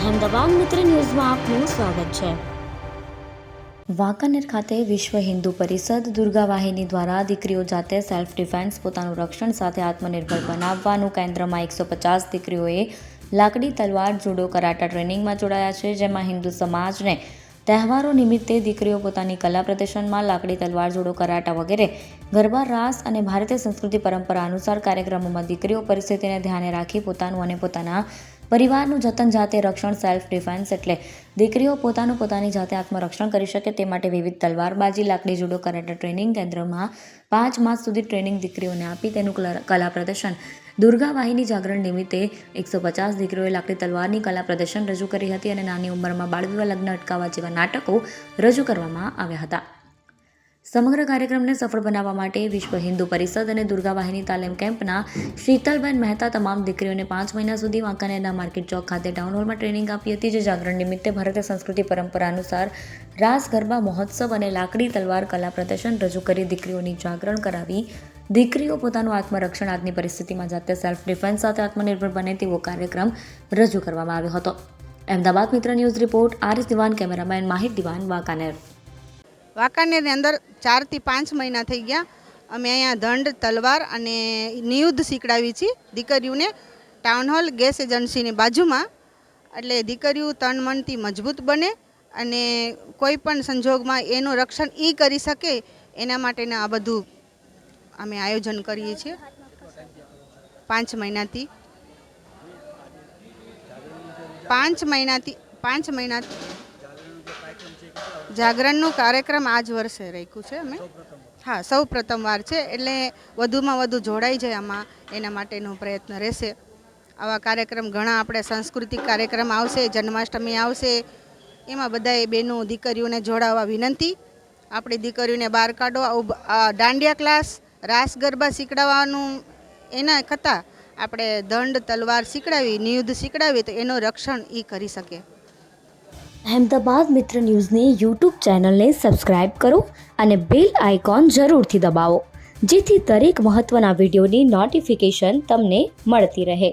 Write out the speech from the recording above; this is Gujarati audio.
અહેમદાબાદ મિત્ર ન્યૂઝમાં આપનું સ્વાગત છે. વાંકાનેર ખાતે વિશ્વ હિન્દુ પરિષદ દુર્ગા વાહિની દ્વારા દીકરીઓ જાતે સેલ્ફ ડિફેન્સ પોતાનું રક્ષણ સાથે આત્મનિર્ભર બનાવવાનું કેન્દ્રમાં એકસો પચાસ દીકરીઓએ લાકડી, તલવાર, જુડો, કરાટા ટ્રેનિંગમાં જોડાયા છે, જેમાં હિન્દુ સમાજને તહેવારો નિમિત્તે દીકરીઓ પોતાની કલા પ્રદર્શનમાં લાકડી, તલવાર, જોડો, કરાટા વગેરે ગરબા, રાસ અને ભારતીય સંસ્કૃતિ પરંપરા અનુસાર કાર્યક્રમોમાં દીકરીઓ પરિસ્થિતિને ધ્યાને રાખી પોતાનું અને પોતાના પરિવારનું જતન જાતે રક્ષણ સેલ્ફ ડિફેન્સ એટલે દીકરીઓ પોતાનું પોતાની જાતે આત્મરક્ષણ કરી શકે તે માટે વિવિધ તલવારબાજી, લાકડી, જુડો, કરાટા ટ્રેનિંગ કેન્દ્રમાં પાંચ માસ સુધી ટ્રેનિંગ દીકરીઓને આપી તેનું કલા પ્રદર્શન દુર્ગા વાહિની જાગરણ નિમિત્તે એકસો પચાસ દીકરીઓએ લાકડી તલવારની કલા પ્રદર્શન રજૂ કરી હતી અને નાની ઉંમરમાં બાળવિવાહ લગ્ન અટકાવવા જેવા નાટકો રજૂ કરવામાં આવ્યા હતા. સમગ્ર કાર્યક્રમને સફળ બનાવવા માટે વિશ્વ હિન્દુ પરિષદ અને દુર્ગા વાહિની તાલીમ કેમ્પના શીતલબેન મહેતા તમામ દીકરીઓને પાંચ મહિના સુધી વાંકાનેરના માર્કેટ ચોક ખાતે ટાઉન હોલમાં ટ્રેનિંગ આપી હતી, જે જાગરણ નિમિત્તે ભારતીય સંસ્કૃતિ પરંપરા અનુસાર રાસ ગરબા મહોત્સવ અને લાકડી તલવાર કલા પ્રદર્શન રજૂ કરી દીકરીઓની જાગરણ કરાવી દીકરીઓ પોતાનું આત્મરક્ષણ આજની પરિસ્થિતિમાં જાતે સેલ્ફ ડિફેન્સ સાથે આત્મનિર્ભર બને તેવો કાર્યક્રમ રજૂ કરવામાં આવ્યો હતો. અમદાવાદ મિત્ર ન્યૂઝ રિપોર્ટ આરિસ દિવાન, કેમેરામેન માહિર દિવાન, વાંકાનેર. વાંકાનેરની અંદર ચારથી પાંચ મહિના થઈ ગયા. અમે અહીંયા દંડ, તલવાર અને નિયુદ્ધ શીખડાવી છીએ દીકરીઓને ટાઉન હોલ ગેસ એજન્સીની બાજુમાં. એટલે દીકરીઓ તન મનથી મજબૂત બને અને કોઈ પણ સંજોગમાં એનું રક્ષણ એ કરી શકે એના માટેના આ બધું અમે આયોજન કરીએ છીએ પાંચ મહિનાથી. પાંચ મહિનાથી પાંચ મહિનાથી. જાગરણનું કાર્યક્રમ આ જ વર્ષે રાખ્યું છે અમે. હા, સૌ પ્રથમવાર છે. એટલે વધુમાં વધુ જોડાઈ જાય આમાં, એના માટેનો પ્રયત્ન રહેશે. આવા કાર્યક્રમ ઘણા આપણે સાંસ્કૃતિક કાર્યક્રમ આવશે, જન્માષ્ટમી આવશે. એમાં બધાએ બહેનો દીકરીઓને જોડાવા વિનંતી. આપણી દીકરીઓને બહાર કાઢો. દાંડિયા ક્લાસ રાસ ગરબા શીખડાવવાનું એના કરતાં આપણે દંડ, તલવાર શીખડાવી, નિયુદ્ધ શીખડાવી તો એનું રક્ષણ એ કરી શકે. અહેમદાબાદ મિત્ર ન્યૂઝની યુટ્યુબ ચેનલને સબસ્ક્રાઇબ કરો અને બેલ આઇકોન જરૂરથી દબાવો, જેથી દરેક મહત્ત્વના વિડીયોની નોટિફિકેશન તમને મળતી રહે.